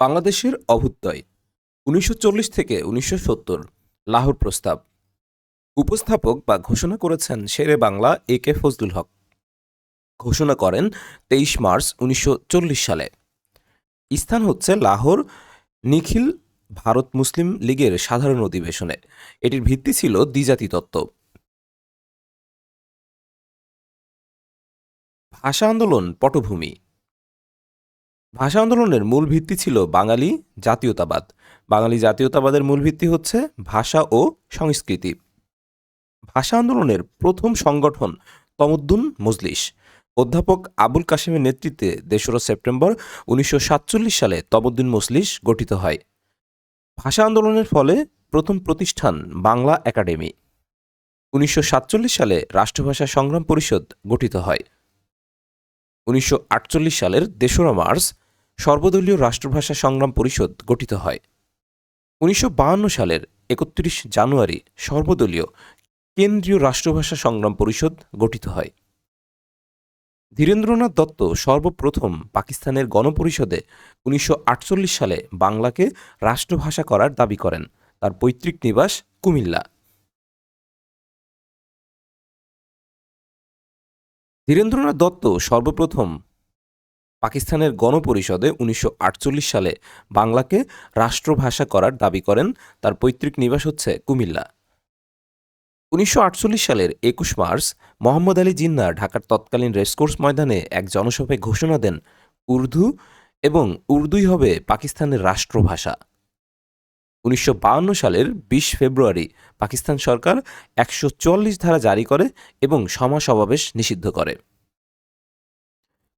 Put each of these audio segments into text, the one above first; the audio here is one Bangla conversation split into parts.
বাংলাদেশের অভ্যুদয়, উনিশশো চল্লিশ থেকে উনিশশো সত্তর, লাহোর প্রস্তাব। উপস্থাপক বা ঘোষণা করেছেন শেরে বাংলা এ কে ফজলুল হক। ঘোষণা করেন তেইশ মার্চ উনিশশো চল্লিশ সালে। স্থান হচ্ছে লাহোর নিখিল ভারত মুসলিম লীগের সাধারণ অধিবেশনে। এটির ভিত্তি ছিল দ্বিজাতি তত্ত্ব ভাষা আন্দোলন, পটভূমি। ভাষা আন্দোলনের মূল ভিত্তি ছিল বাঙালি জাতীয়তাবাদ। বাঙালি জাতীয়তাবাদের মূল ভিত্তি হচ্ছে ভাষা ও সংস্কৃতি। ভাষা আন্দোলনের প্রথম সংগঠন তমদ্দুন মজলিস। অধ্যাপক আবুল কাশেমের নেতৃত্বে তেসরা সেপ্টেম্বর উনিশশো সাতচল্লিশ সালে তমুদ্দিন মজলিস গঠিত হয়। ভাষা আন্দোলনের ফলে প্রথম প্রতিষ্ঠান বাংলা একাডেমি। উনিশশো সাতচল্লিশ সালে রাষ্ট্রভাষা সংগ্রাম পরিষদ গঠিত হয়। উনিশশো আটচল্লিশ সালের তেসরা মার্চ সর্বদলীয় রাষ্ট্রভাষা সংগ্রাম পরিষদ গঠিত হয়। উনিশশো সালের একত্রিশ জানুয়ারি সর্বদলীয় কেন্দ্রীয় রাষ্ট্রভাষা সংগ্রাম পরিষদ গঠিত হয়। ধীরেন্দ্রনাথ দত্ত সর্বপ্রথম পাকিস্তানের গণপরিষদে উনিশশো আটচল্লিশ সালে বাংলাকে রাষ্ট্রভাষা করার দাবি করেন। তার পৈতৃক নিবাস কুমিল্লা। ধীরেন্দ্রনাথ দত্ত সর্বপ্রথম পাকিস্তানের গণপরিষদে উনিশশো আটচল্লিশ সালে বাংলাকে রাষ্ট্রভাষা করার দাবি করেন। তার পৈতৃক নিবাস হচ্ছে কুমিল্লা। উনিশশো আটচল্লিশ সালের একুশ মার্চ মোহাম্মদ আলী জিন্না ঢাকার তৎকালীন রেসকোর্স ময়দানে এক জনসভায় ঘোষণা দেন, উর্দু এবং উর্দুই হবে পাকিস্তানের রাষ্ট্রভাষা। উনিশশো সালের বিশ ফেব্রুয়ারি পাকিস্তান সরকার একশো ধারা জারি করে এবং সমাজ সমাবেশ নিষিদ্ধ করে।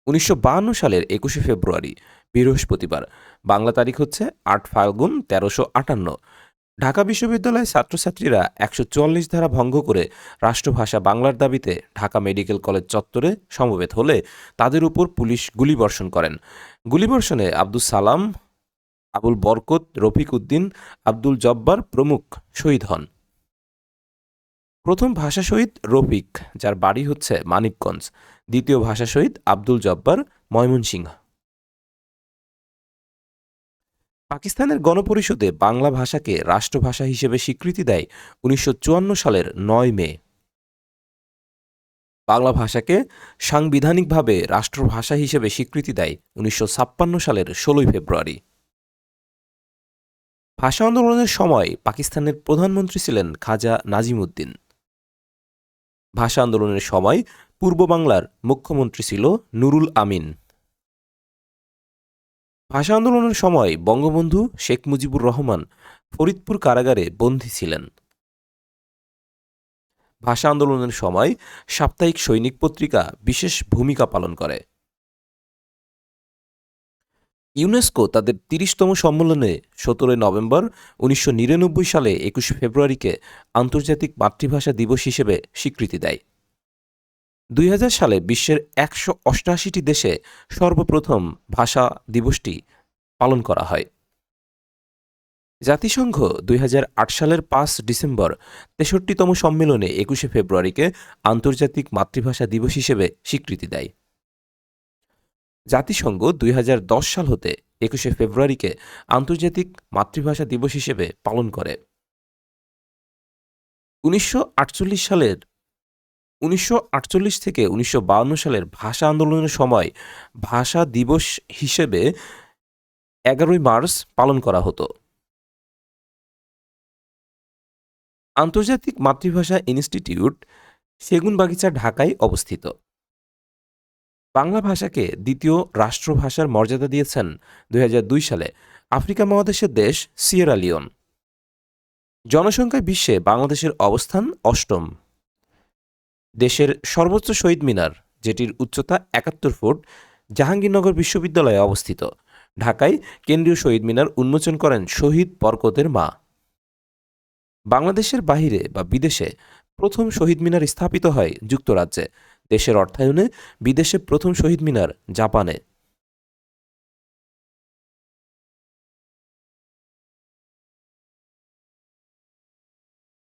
উনিশশো সালের একুশে ফেব্রুয়ারি, বৃহস্পতিবার। বাংলা তারিখ হচ্ছে আট ফাল্গুন তেরোশো আটান্ন। ঢাকা বিশ্ববিদ্যালয়ের ছাত্রছাত্রীরা একশো চুয়াল্লিশ ধারা ভঙ্গ করে রাষ্ট্রভাষা বাংলার দাবিতে ঢাকা মেডিকেল কলেজ চত্বরে সমবেত হলে তাদের উপর পুলিশ গুলিবর্ষণ করেন। গুলিবর্ষণে আব্দুল সালাম, আবুল বরকত, রফিক উদ্দিন, আব্দুল জব্বার প্রমুখ শহীদ হন। প্রথম ভাষা শহীদ রফিক, যার বাড়ি হচ্ছে মানিকগঞ্জ। দ্বিতীয় ভাষা শহীদ আব্দুল জব্বার ময়মনসিংহ। পাকিস্তানের গণপরিষদে বাংলা ভাষাকে রাষ্ট্রভাষা হিসেবে স্বীকৃতি দেয় উনিশশো চুয়ান্ন সালের নয় মে। বাংলা ভাষাকে সাংবিধানিকভাবে রাষ্ট্রভাষা হিসেবে স্বীকৃতি দেয় উনিশশো ছাপ্পান্ন সালের ষোলোই ফেব্রুয়ারি। ভাষা আন্দোলনের সময় পাকিস্তানের প্রধানমন্ত্রী ছিলেন খাজা নাজিমুদ্দিন। ভাষা আন্দোলনের সময় পূর্ব বাংলার মুখ্যমন্ত্রী ছিল নুরুল আমিন। ভাষা আন্দোলনের সময় বঙ্গবন্ধু শেখ মুজিবুর রহমান ফরিদপুর কারাগারে বন্দী ছিলেন। ভাষা আন্দোলনের সময় সাপ্তাহিক সৈনিক পত্রিকা বিশেষ ভূমিকা পালন করে। ইউনেস্কো তাদের তিরিশতম সম্মেলনে সতেরোই নভেম্বর উনিশশো নিরানব্বই সালে একুশে ফেব্রুয়ারিকে আন্তর্জাতিক মাতৃভাষা দিবস হিসেবে স্বীকৃতি দেয়। দুই হাজার সালে বিশ্বের একশো অষ্টআশিটি দেশে সর্বপ্রথম ভাষা দিবসটি পালন করা হয়। জাতিসংঘ দুই হাজার আট সালের পাঁচ ডিসেম্বর তেষট্টিতম সম্মেলনে একুশে ফেব্রুয়ারিকে আন্তর্জাতিক মাতৃভাষা দিবস হিসেবে স্বীকৃতি দেয়। জাতিসংঘ দুই হাজার দশ সাল হতে একুশে ফেব্রুয়ারিকে আন্তর্জাতিক মাতৃভাষা দিবস হিসেবে পালন করে। উনিশশো আটচল্লিশ সালের, উনিশশো আটচল্লিশ থেকে উনিশশো সালের ভাষা আন্দোলনের সময় ভাষা দিবস হিসেবে এগারোই মার্চ পালন করা হতো। আন্তর্জাতিক মাতৃভাষা ইনস্টিটিউট সেগুনবাগিচা ঢাকায় অবস্থিত। বাংলা ভাষাকে দ্বিতীয় রাষ্ট্রভাষার মর্যাদা দিয়েছেন দুই হাজার দুই সালে আফ্রিকা মহাদেশের দেশ সিয়েরা লিওন। জনসংখ্যায় বিশ্বে বাংলাদেশের অবস্থান অষ্টম। দেশের সর্বোচ্চ শহীদ মিনার, যেটির উচ্চতা একাত্তর ফুট, জাহাঙ্গীরনগর বিশ্ববিদ্যালয়ে অবস্থিত। ঢাকায় কেন্দ্রীয় শহীদ মিনার উন্মোচন করেন শহীদ বরকতের মা। বাংলাদেশের বাহিরে বা বিদেশে প্রথম শহীদ মিনার স্থাপিত হয় যুক্তরাজ্যে। দেশের অর্থায়নে বিদেশে প্রথম শহীদ মিনার জাপানে।